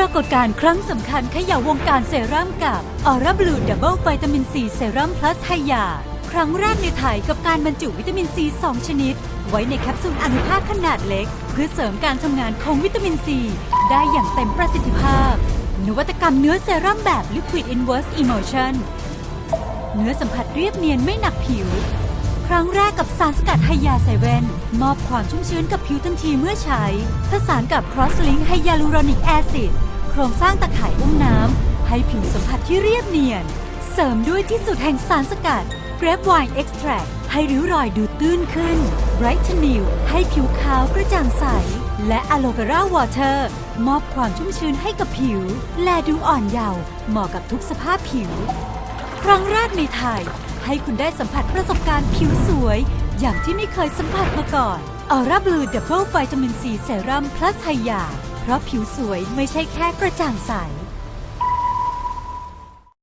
รากฏการณ์ครั้งสำคัญเขย่าวงการเซรั่มกับออร่าบลูดับเบิลวิตามินซีเซรั่มพลัสไฮยา ครั้งแรกในไทยกับการบรรจุวิตามินซี 2 ชนิด ไว้ในแคปซูลอนุภาคขนาดเล็ก เพื่อเสริมการทำงานของวิตามินซี ได้อย่างเต็มประสิทธิภาพ นวัตกรรมเนื้อเซรั่มแบบ Liquid Inverse Emulsion เนื้อสัมผัสเรียบเนียนไม่หนักผิว ครั้งแรกกับสารสกัดไฮยาเซเว่นมอบความชุ่มชื้นกับผิวทันทีเมื่อใช้ผสานกับ Cross Link ไฮยาลูรอนิกแอซิด รงสร้างตะข่ายอุ้มน้ำ ให้ผิวสัมผัสที่เรียบเนียน เสริมด้วยที่สุดแห่งสารสกัด Grape Wine Extract ให้ริ้วรอยดูตื้นขึ้น Brighten New ให้ผิวขาวกระจ่างใส และ Aloe Vera Water มอบความชุ่มชื้นให้กับผิว และดูอ่อนเยาว์เหมาะกับทุกสภาพผิว ครั้งแรกในไทย ให้คุณได้สัมผัสประสบการณ์ผิวสวย อย่างที่ไม่เคยสัมผัสมาก่อนออร่าบลูดับเบิลวิตามินซีเซรั่มพลัสไฮยา ราะผิวสวยไม่ใช่แค่กระจ่างใส